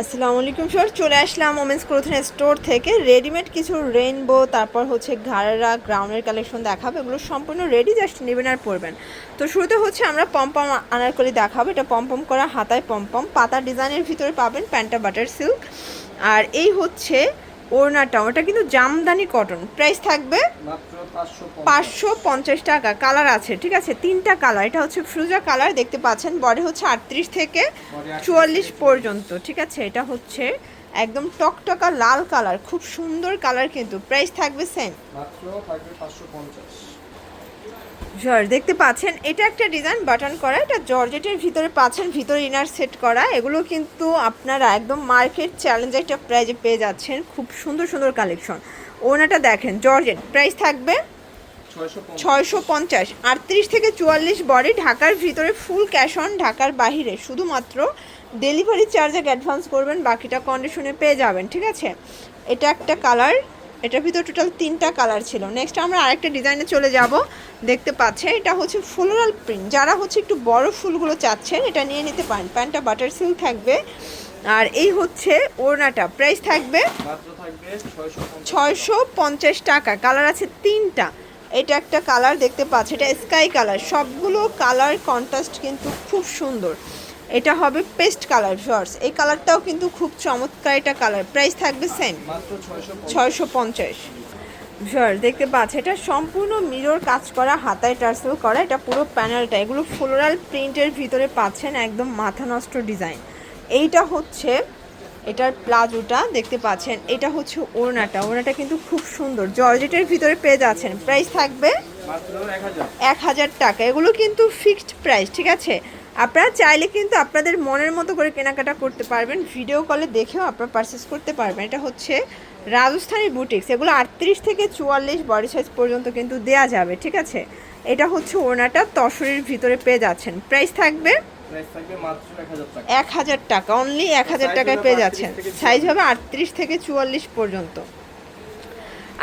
আসসালামু আলাইকুম সর চলে আসলাম ওমেন্স ক্লোথিং স্টোর থেকে। রেডিমেড কিছু রেইনবো তারপর হচ্ছে ঘাড়া গ্রাউন্ডের কালেকশন দেখাবো, এগুলো সম্পূর্ণ রেডি জাস্ট নেবেন আর পরবেন। তো শুরুতে হচ্ছে আমরা পম্পম আনারকলি দেখাবো। এটা পম্পম করা, হাতায় পম্পম পাতা ডিজাইনের ভিতরে পাবেন প্যান্টা বাটার সিল্ক আর এই হচ্ছে ওড়নাটা ওটা কিন্তু জামদানি কটন প্রাইস থাকবে পাঁচশো পঞ্চাশ। টাকা। কালার আছে ঠিক আছে? তিনটা কালার এটা হচ্ছে ফ্রুজা কালার দেখতে পাচ্ছেন? বডি হচ্ছে আটত্রিশ থেকে চুয়াল্লিশ পর্যন্ত ঠিক আছে? এটা হচ্ছে একদম টকটকা লাল কালার খুব সুন্দর কালার কিন্তু। প্রাইস থাকবে সেম মাত্র থাকবে পাঁচশো পঞ্চাশ জর্জ দেখতে পাচ্ছেন, এটা একটা ডিজাইন বাটন করা, এটা জর্জেটের ভিতরে পাচ্ছেন, ভিতরে ইনার সেট করা, এগুলো কিন্তু আপনারা একদম মার্কেট চ্যালেঞ্জ একটা প্রাইজে পেয়ে যাচ্ছেন, খুব সুন্দর সুন্দর কালেকশন ওনাটা দেখেন, জর্জেট প্রাইস থাকবে ছয়শো পঞ্চাশ। আটত্রিশ থেকে চুয়াল্লিশ বডি ঢাকার ভিতরে ফুল ক্যাশ অন ঢাকার বাহিরে, শুধুমাত্র ডেলিভারি চার্জ এক অ্যাডভান্স করবেন, বাকিটা কন্ডিশনে পেয়ে যাবেন, ঠিক আছে? এটা একটা কালার এটার ভিতরে টোটাল তিনটা কালার ছিল। নেক্সট আমরা আরেকটা ডিজাইনে চলে যাব। দেখতে পাচ্ছে এটা হচ্ছে ফ্লোরাল প্রিন্ট যারা হচ্ছে একটু বড় ফুলগুলো চাচ্ছেন, এটা নিয়ে নিতে পারেন। প্যান্টটা বাটার সিল্ক থাকবে। আর এই হচ্ছে ওড়নাটা। প্রাইস থাকবে ছয়শো পঞ্চাশ টাকা। কালার আছে তিনটা। এটা একটা কালার দেখতে পাচ্ছি এটা স্কাই কালার সবগুলো কালার কন্ট্রাস্ট কিন্তু খুব সুন্দর। এটা হবে পেস্ট কালার শর্টস। এই কালারটাও কিন্তু খুব চমৎকার এটা কালার। প্রাইস থাকবে সেম। ছয়শো পঞ্চাশ। শর্ট দেখতে পাচ্ছি এটা সম্পূর্ণ মিরর কাজ করা হাতায় টার্সেল করা এটা পুরো প্যানেলটা। এগুলো ফ্লোরাল প্রিন্টের ভিতরে পাচ্ছেন একদম মাথা নষ্ট ডিজাইন। এইটা হচ্ছে এটার প্লাজোটা দেখতে পাচ্ছেন এটা হচ্ছে ওড়নাটা। ওড়নাটা কিন্তু খুব সুন্দর। জর্জেটের ভিতরে পেয়ে যাচ্ছেন। প্রাইস থাকবে এক হাজার। টাকা। এগুলো কিন্তু ফিক্সড প্রাইস ঠিক আছে? আপনারা চাইলে কিন্তু আপনাদের মনের মতো করে কেনাকাটা করতে পারবেন ভিডিও কলে দেখেও আপনারা পারচেস করতে পারবেন। এটা হচ্ছে রাজস্থানী বুটিক্স এগুলো আটত্রিশ থেকে চুয়াল্লিশ বডি সাইজ পর্যন্ত কিন্তু দেয়া যাবে ঠিক আছে? এটা হচ্ছে ওড়নাটা তসরের ভিতরে পেয়ে যাচ্ছেন। প্রাইস থাকবে এক হাজার টাকা। অনলি এক হাজার টাকায় পেয়ে যাচ্ছেন। সাইজ হবে আটত্রিশ থেকে চুয়াল্লিশ পর্যন্ত।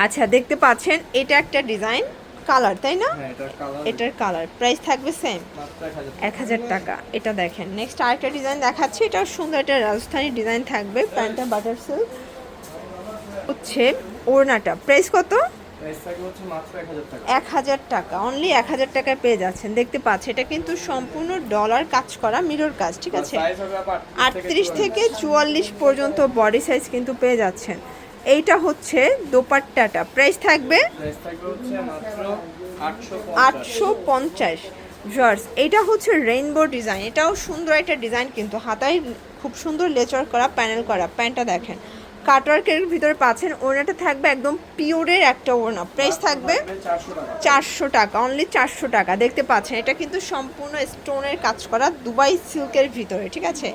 আচ্ছা দেখতে পাচ্ছেন এটা একটা ডিজাইন কালার তাই না? হ্যাঁ এটার কালার প্রাইস থাকবে সেম এক হাজার টাকা। এটা দেখেন। নেক্সট আরেকটা ডিজাইন দেখাচ্ছি। এটাও সুন্দর একটা রাজস্থানী ডিজাইন থাকবে। প্যান্টটা বাটার সিল্ক হচ্ছে ওড়নাটা। প্রাইস কত? প্রাইস থাকবে হচ্ছে মাত্র এক হাজার টাকা। অনলি এক হাজার টাকায় পেয়ে যাচ্ছেন। দেখতে পাচ্ছি। এটা কিন্তু সম্পূর্ণ ডলার কাজ করা মিরর কাজ ঠিক আছে? আটত্রিশ থেকে চুয়াল্লিশ। পর্যন্ত বডি সাইজ কিন্তু পেয়ে যাচ্ছেন। এইটা হচ্ছে দোপাট্টাটা। প্রাইস থাকবে আটশো আটশো পঞ্চাশ। জর্জ এটা হচ্ছে রেইনবো ডিজাইন এটাও সুন্দর একটা ডিজাইন কিন্তু হাতায় খুব সুন্দর লেচার করা প্যানেল করা। প্যান্টটা দেখেন। কাটওয়ার্কের ভিতরে পাচ্ছেন ওড়নাটা থাকবে একদম পিওরের একটা ওড়না। প্রাইস থাকবে চারশো টাকা। অনলি চারশো টাকা। দেখতে পাচ্ছেন এটা কিন্তু সম্পূর্ণ স্টোনের কাজ করা দুবাই সিল্কের ভিতরে ঠিক আছে?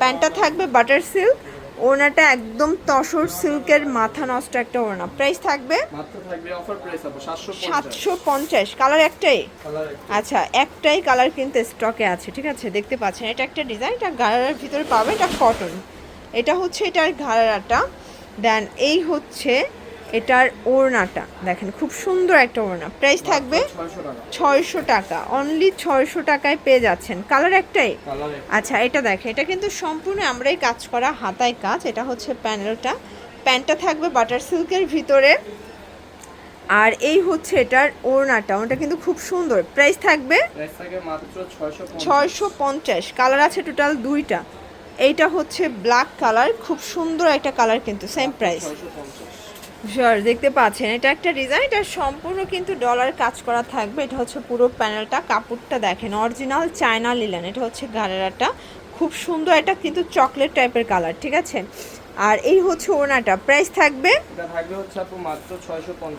প্যান্টটা থাকবে বাটার সিল্ক ওড়নাটা একদম তসর সিল্কের মাথা নষ্ট একটা ওড়না। প্রাইস থাকবে? সাতশো পঞ্চাশ। কালার একটাই? আচ্ছা একটাই কালার কিন্তু স্টকে আছে ঠিক আছে? দেখতে পাচ্ছেন এটা একটা ডিজাইন এটা ঘাড়ার ভিতরে পাবে এটা কটন এটা হচ্ছে এটার ঘাড়াটা দেন এই হচ্ছে এটার ওড়নাটা দেখেন খুব সুন্দর একটা ওড়না। প্রাইস থাকবে ছয়শো টাকা। অনলি ছয়শো টাকায় পেয়ে যাচ্ছেন। কালার একটাই? আচ্ছা এটা দেখেন এটা কিন্তু সম্পূর্ণ আমরাই কাজ করা হাতায় কাজ। এটা হচ্ছে প্যানেলটা। প্যান্টটা থাকবে বাটার সিল্কের ভিতরে। আর এই হচ্ছে এটার ওড়নাটা ওটা কিন্তু খুব সুন্দর। প্রাইস থাকবে ছয়শো পঞ্চাশ। কালার আছে টোটাল দুইটা। এইটা হচ্ছে ব্ল্যাক কালার খুব সুন্দর একটা কালার কিন্তু সেম প্রাইস শিওর দেখতে পাচ্ছেন এটা একটা ডিজাইন এটা সম্পূর্ণ কিন্তু ডলার কাজ করা থাকবে। এটা হচ্ছে পুরো প্যানেলটা কাপড়টা দেখেন অরিজিনাল চায়না লিলেন এটা হচ্ছে গাড়ারাটা খুব সুন্দর এটা কিন্তু চকলেট টাইপের কালার ঠিক আছে? আর এই হচ্ছে ওনাটা প্রাইস থাকবে?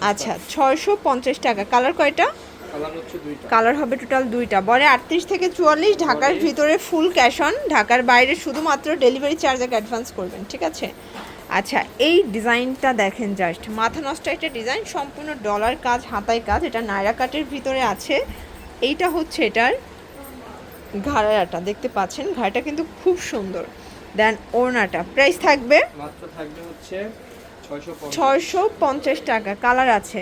আচ্ছা ছয়শো পঞ্চাশ টাকা। কালার কয়টা? কালার হবে টোটাল দুইটা। বলে আটত্রিশ থেকে চুয়াল্লিশ ঢাকার ভিতরে ফুল ক্যাশ অন ঢাকার বাইরে শুধুমাত্র ডেলিভারি চার্জ এক অ্যাডভান্স করবেন ঠিক আছে? আচ্ছা এই ডিজাইনটা দেখেন জাস্ট মাথা নষ্ট একটা ডিজাইন সম্পূর্ণ ডলার কাজ হাতায় কাজ এটা নায়রা কাটের ভিতরে আছে। এইটা হচ্ছে এটার ঘাড়াটা দেখতে পাচ্ছেন? ঘাড়টা কিন্তু খুব সুন্দর। দেন ওড়নাটা প্রাইস থাকবে মাত্র থাকবে হচ্ছে ছয়শো পঞ্চাশ। টাকা কালার আছে।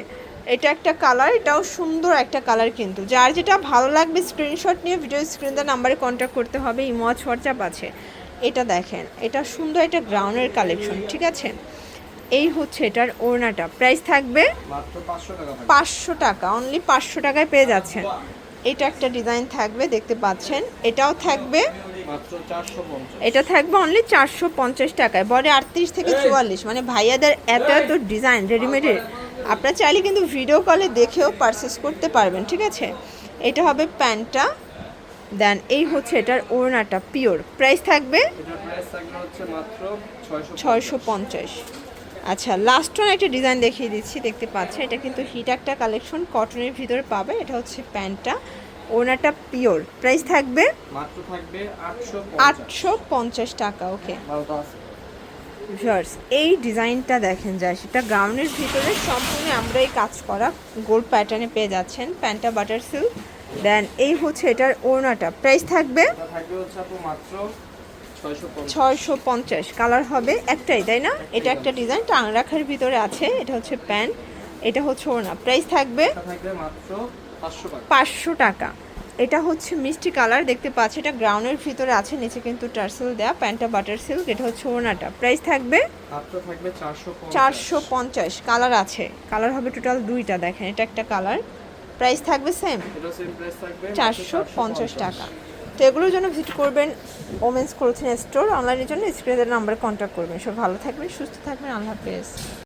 এটা একটা কালার এটাও সুন্দর একটা কালার কিন্তু। যার যেটা ভালো লাগবে স্ক্রিনশট নিয়ে ভিডিও স্ক্রিন নাম্বারে কন্ট্যাক্ট করতে হবে ইমোয়াচ হোয়াটসঅ্যাপ আছে। এটা দেখেন এটা সুন্দর একটা গ্রাউন্ডের কালেকশন ঠিক আছে? এই হচ্ছে এটার ওড়নাটা প্রাইস থাকবে পাঁচশো টাকা অনলি পাঁচশো টাকায় পেয়ে যাচ্ছেন। এটা একটা ডিজাইন থাকবে দেখতে পাচ্ছেন এটাও থাকবে। এটা থাকবে অনলি চারশো পঞ্চাশ টাকায় বডি আটত্রিশ থেকে চুয়াল্লিশ মানে ভাইয়াদের এত এত ডিজাইন রেডিমেডের আপনারা চাইলে কিন্তু ভিডিও কলে দেখেও পারচেস করতে পারবেন ঠিক আছে? এটা হবে প্যান্টটা দেন এই হচ্ছে এটার ওড়নাটা পিওর। প্রাইস থাকবে ছয়শো পঞ্চাশ। আচ্ছা লাস্ট ওয়ান একটা ডিজাইন দেখিয়ে দিচ্ছি দেখতে পাচ্ছেন? এটা কিন্তু হিট একটা কালেকশন কটনের ভিতরে পাবে। এটা হচ্ছে প্যান্টটা ওড়নাটা পিওর। প্রাইস থাকবে মাত্র থাকবে আটশো পঞ্চাশ টাকা ওকে ভিউয়ার্স এই ডিজাইনটা দেখেন যায় সেটা গাউনের ভিতরে সম্পূর্ণ আমরা এই কাজ করা। গোল্ড প্যাটার্নে পেয়ে যাচ্ছেন প্যান্টটা বাটার সিল্ক দেন এই হচ্ছে এটার ওড়নাটা। প্রাইস থাকবে ছয়শো পঞ্চাশ। কালার হবে একটাই তাই না? এটা একটা ডিজাইন টাং রাখার ভিতরে আছে এটা হচ্ছে প্যান্ট এটা হচ্ছে ওড়না। প্রাইস থাকবে পাঁচশো টাকা। এটা হচ্ছে মিষ্টি কালার দেখতে পাচ্ছি এটা গ্রাউন্ডের ভিতরে আছে নিচে কিন্তু টার্সেল দেয়া প্যান্টটা বাটার সিল্ক এটা হচ্ছে ওড়নাটা। প্রাইস থাকবে চারশো পঞ্চাশ। কালার আছে। কালার হবে টোটাল দুইটা দেখেন এটা একটা কালার। প্রাইস থাকবে সেম এটা সেম প্রাইস থাকবে মাত্র চারশো পঞ্চাশ টাকা। তো এগুলোর জন্য ভিজিট করবেন ওমেন্স ক্লোথিং স্টোর অনলাইনের জন্য স্ক্রিনের নাম্বারে কন্ট্যাক্ট করবেন। সব ভালো থাকবেন সুস্থ থাকবেন আল্লাহ হাফেজ।